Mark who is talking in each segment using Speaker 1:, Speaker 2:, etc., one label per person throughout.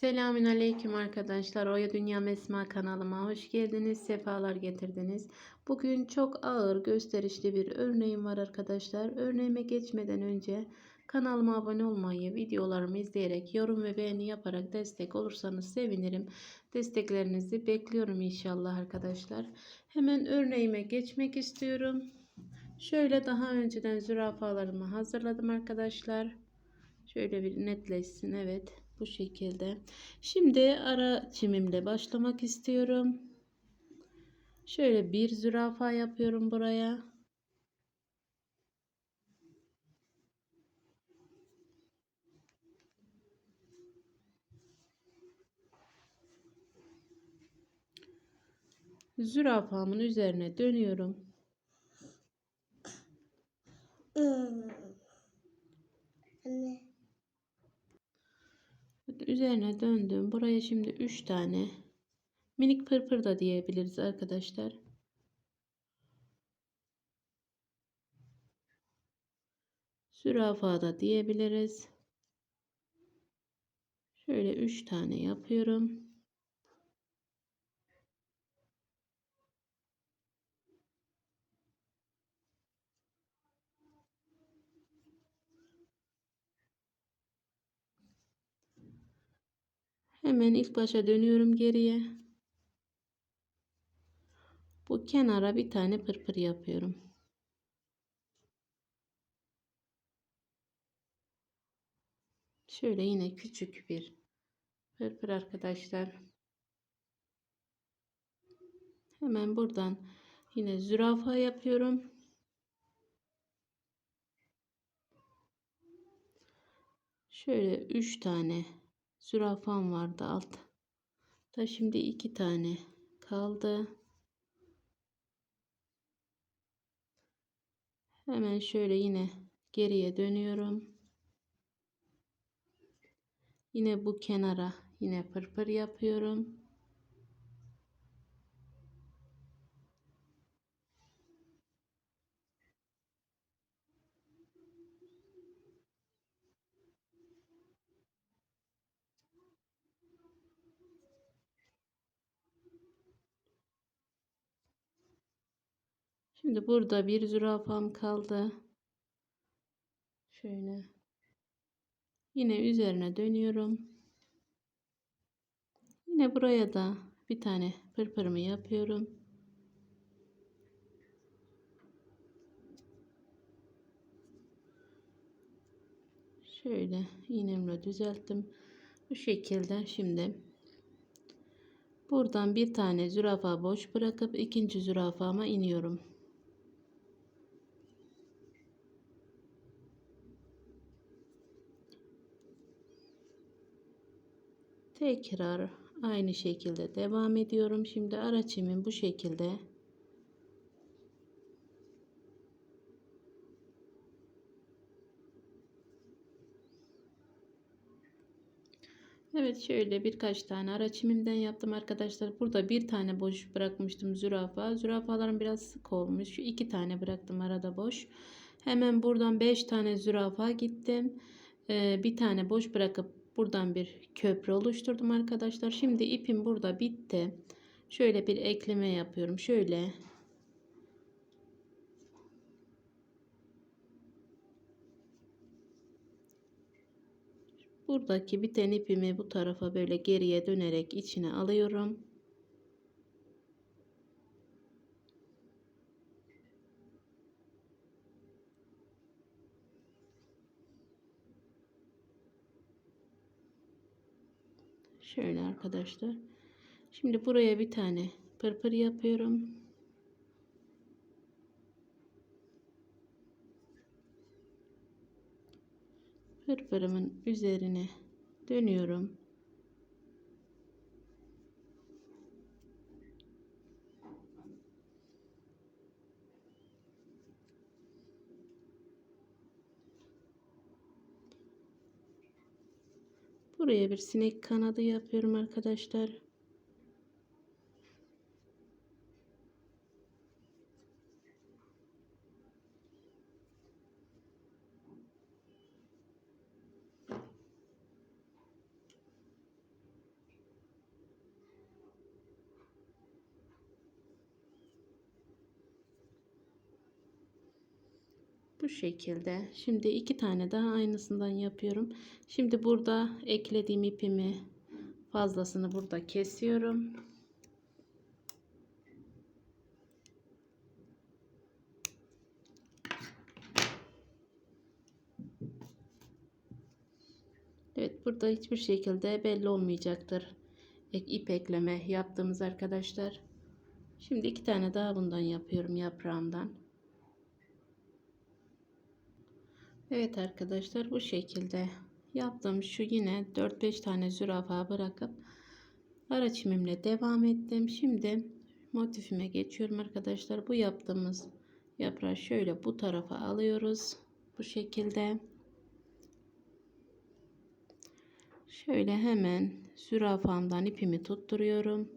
Speaker 1: Selamün aleyküm arkadaşlar. Oya Dünya Mesma kanalıma hoş geldiniz. Sefalar getirdiniz. Bugün çok ağır gösterişli bir örneğim var arkadaşlar. Örneğime geçmeden önce kanalıma abone olmayı, videolarımı izleyerek, yorum ve beğeni yaparak destek olursanız sevinirim. Desteklerinizi bekliyorum inşallah arkadaşlar. Hemen örneğime geçmek istiyorum. Şöyle daha önceden zürafalarımı hazırladım arkadaşlar. Şöyle bir netleşsin evet. Bu şekilde. Şimdi ara çimimle başlamak istiyorum. Şöyle bir zürafa yapıyorum buraya. Zürafamın üzerine dönüyorum.
Speaker 2: Anne.
Speaker 1: Üzerine döndüm. Buraya şimdi 3 tane minik pırpır da diyebiliriz arkadaşlar. Zürafa da diyebiliriz. Şöyle 3 tane yapıyorum. Hemen ilk başa dönüyorum geriye. Bu kenara bir tane pırpır yapıyorum. Şöyle yine küçük bir pırpır arkadaşlar. Hemen buradan yine zürafa yapıyorum. Şöyle 3 tane zürafam vardı alt. Da şimdi iki tane kaldı. Hemen şöyle yine geriye dönüyorum. Yine bu kenara yine pırpır yapıyorum. Şimdi burada bir zürafam kaldı. Şöyle. Yine üzerine dönüyorum. Yine buraya da bir tane pırpırımı yapıyorum. Şöyle iğnemle düzelttim. Bu şekilde şimdi buradan bir tane zürafa boş bırakıp ikinci zürafama iniyorum. Tekrar aynı şekilde devam ediyorum. Şimdi araçımın bu şekilde Evet şöyle birkaç tane araç imimden yaptım arkadaşlar. Burada bir tane boş bırakmıştım zürafa. Zürafalarım biraz sık olmuş. Şu iki tane bıraktım arada boş. Hemen buradan beş tane zürafa gittim. Ee, bir tane boş bırakıp buradan bir köprü oluşturdum arkadaşlar. Şimdi ipim burada bitti. Şöyle bir ekleme yapıyorum. Şöyle Buradaki biten ipimi bu tarafa böyle geriye dönerek içine alıyorum. Şöyle arkadaşlar. Şimdi buraya bir tane pırpır yapıyorum. Pırpırımın üzerine dönüyorum. Buraya bir sinek kanadı yapıyorum arkadaşlar. Şu şekilde. Şimdi iki tane daha aynısından yapıyorum. Şimdi burada eklediğim ipimi fazlasını burada kesiyorum. Evet burada hiçbir şekilde belli olmayacaktır. İp ekleme yaptığımız arkadaşlar. Şimdi iki tane daha bundan yapıyorum yaprağımdan. Evet arkadaşlar bu şekilde yaptım. Şu yine 4-5 tane zürafa bırakıp ara çimimle devam ettim. Şimdi motifime geçiyorum arkadaşlar. Bu yaptığımız yaprağı şöyle bu tarafa alıyoruz. Bu şekilde. Şöyle hemen zürafamdan ipimi tutturuyorum.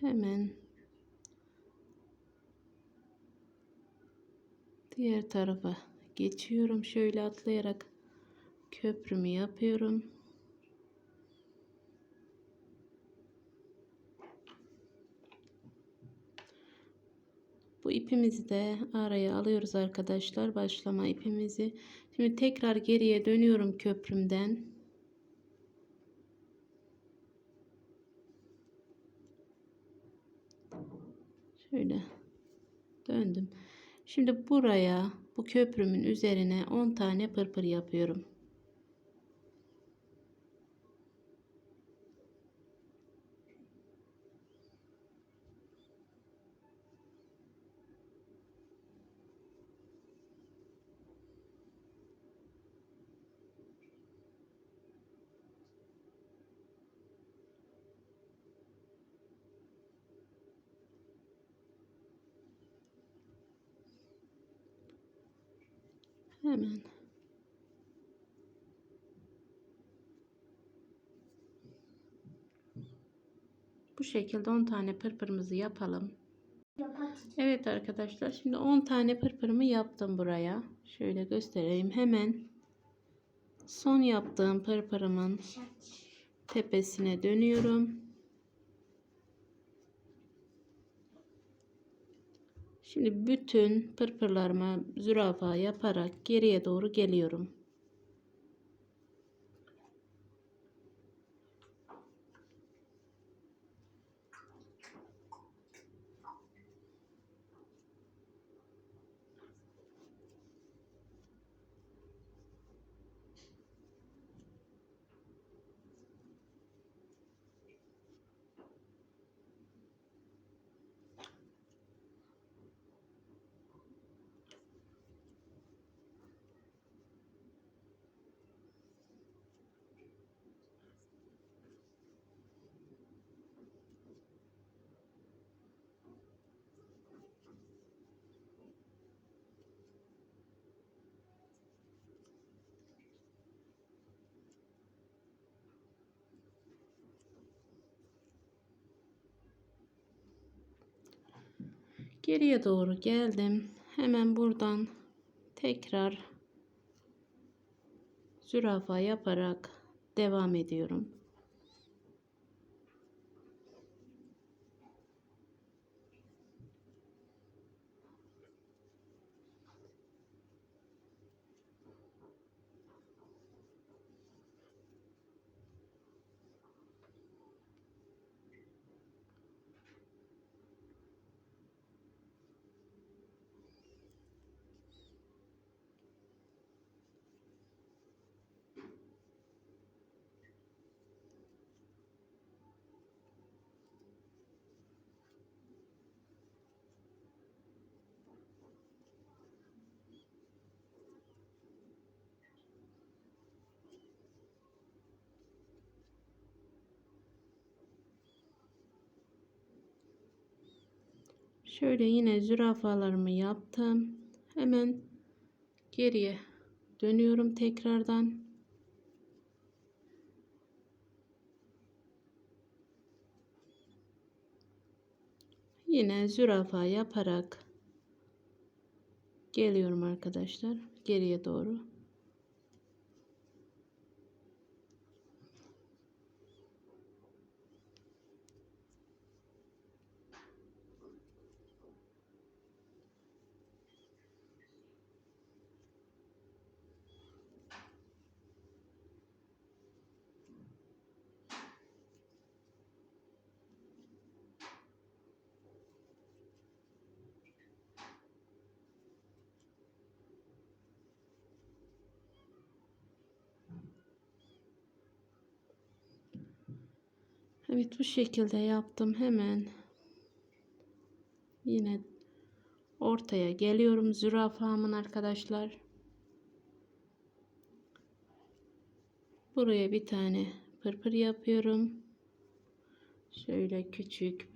Speaker 1: Hemen diğer tarafa geçiyorum. Şöyle atlayarak köprümü yapıyorum. Bu ipimizi de araya alıyoruz arkadaşlar. Başlama ipimizi. Şimdi tekrar geriye dönüyorum köprümden. Şöyle döndüm. Şimdi buraya bu köprümün üzerine 10 tane pırpır yapıyorum. Hemen. Bu şekilde 10 tane pırpırımızı yapalım. Evet arkadaşlar şimdi 10 tane pırpırımı yaptım buraya. Şöyle göstereyim hemen. Son yaptığım pırpırımın tepesine dönüyorum. Şimdi bütün pırpırlarımı zürafa yaparak geriye doğru geliyorum. Geriye doğru geldim. Hemen buradan tekrar zürafa yaparak devam ediyorum. Şöyle yine zürafalarımı yaptım. Hemen geriye dönüyorum tekrardan. Yine zürafa yaparak geliyorum arkadaşlar geriye doğru. Evet bu şekilde yaptım hemen. Yine ortaya geliyorum zürafamın arkadaşlar. Buraya bir tane pırpır yapıyorum. Şöyle küçük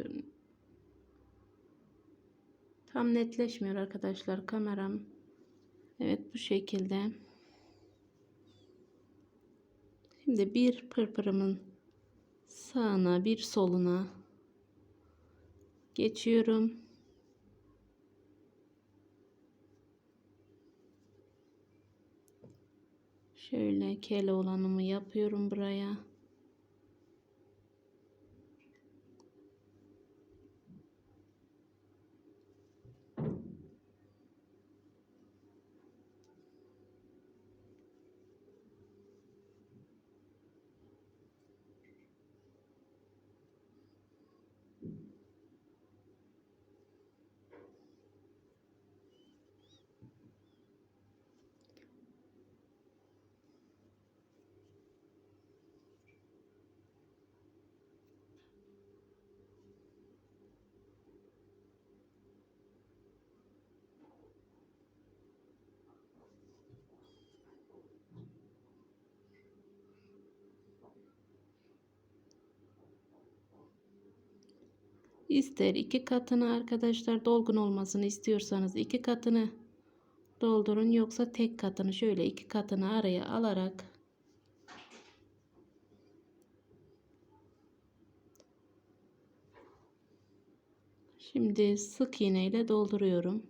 Speaker 1: tam netleşmiyor arkadaşlar kameram. Evet bu şekilde. Şimdi bir pırpırımın sağına bir soluna geçiyorum. Şöyle kele olanımı yapıyorum buraya. İster iki katını arkadaşlar dolgun olmasını istiyorsanız iki katını doldurun yoksa tek katını şöyle iki katını araya alarak Şimdi sık iğne ile dolduruyorum.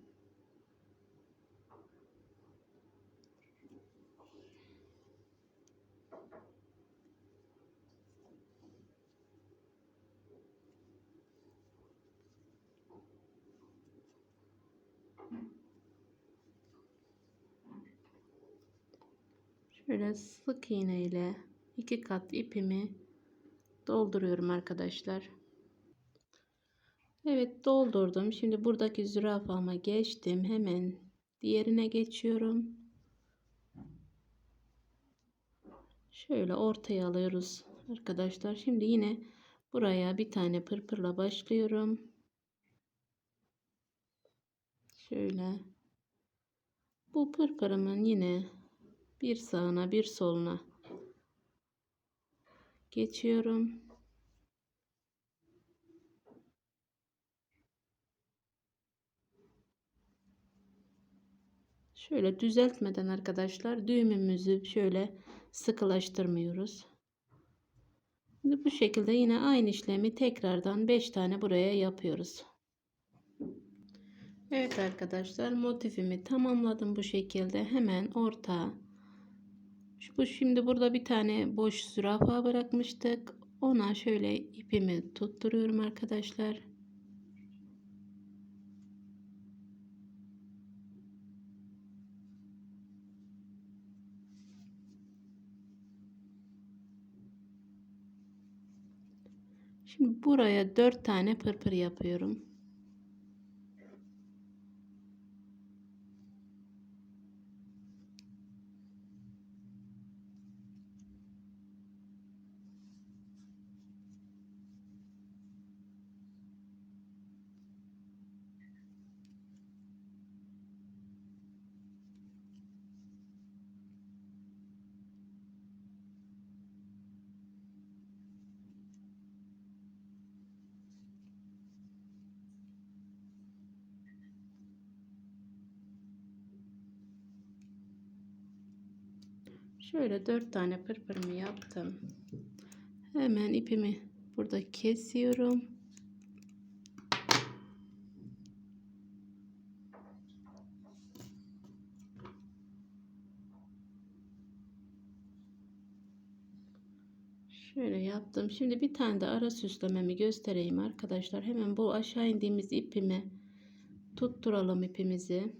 Speaker 1: Şöyle sık iğne ile iki kat ipimi dolduruyorum arkadaşlar. Evet doldurdum. Şimdi buradaki zürafama geçtim. Hemen diğerine geçiyorum. Şöyle ortaya alıyoruz arkadaşlar. Şimdi yine buraya bir tane pırpırla başlıyorum. Şöyle bu pırpırımın yine bir sağına bir soluna geçiyorum. Şöyle düzeltmeden arkadaşlar düğümümüzü şöyle sıkılaştırmıyoruz. Şimdi bu şekilde yine aynı işlemi tekrardan 5 tane buraya yapıyoruz. Evet arkadaşlar motifimi tamamladım bu şekilde hemen orta şu bu şimdi burada bir tane boş zürafa bırakmıştık ona şöyle ipimi tutturuyorum arkadaşlar Şimdi buraya 4 tane pırpır yapıyorum. Şöyle dört tane pırpırımı yaptım. Hemen ipimi burada kesiyorum. Şöyle yaptım. Şimdi bir tane de ara süslememi göstereyim arkadaşlar. Hemen bu aşağı indiğimiz ipimi tutturalım ipimizi.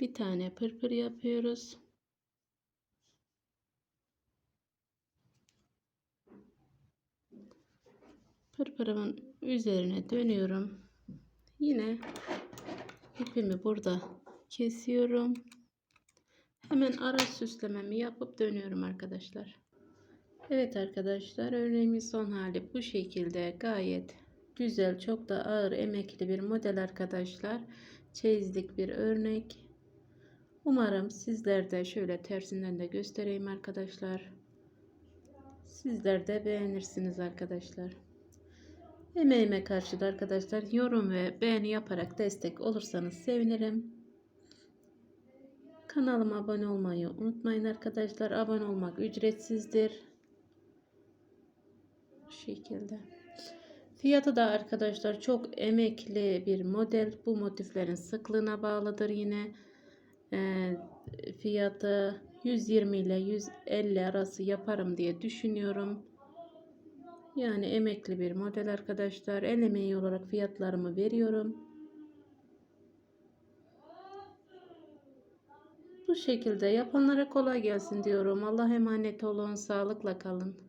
Speaker 1: Bir tane pırpır yapıyoruz. Pırpırımın üzerine dönüyorum. Yine ipimi burada kesiyorum. Hemen ara süslememi yapıp dönüyorum arkadaşlar. Evet arkadaşlar örneğimin son hali bu şekilde gayet güzel çok da ağır emekli bir model arkadaşlar. Çeyizlik bir örnek. Umarım sizler de şöyle tersinden de göstereyim arkadaşlar. Sizler de beğenirsiniz arkadaşlar. Emeğime karşı da arkadaşlar yorum ve beğeni yaparak destek olursanız sevinirim. Kanalıma abone olmayı unutmayın arkadaşlar. Abone olmak ücretsizdir. Bu şekilde. Fiyatı da arkadaşlar çok emekli bir model. Bu motiflerin sıklığına bağlıdır yine. Ee, fiyatı 120 ile 150 arası yaparım diye düşünüyorum. Yani emekli bir model arkadaşlar. El emeği olarak fiyatlarımı veriyorum. Bu şekilde yapanlara kolay gelsin diyorum. Allah emanet olun. Sağlıkla kalın.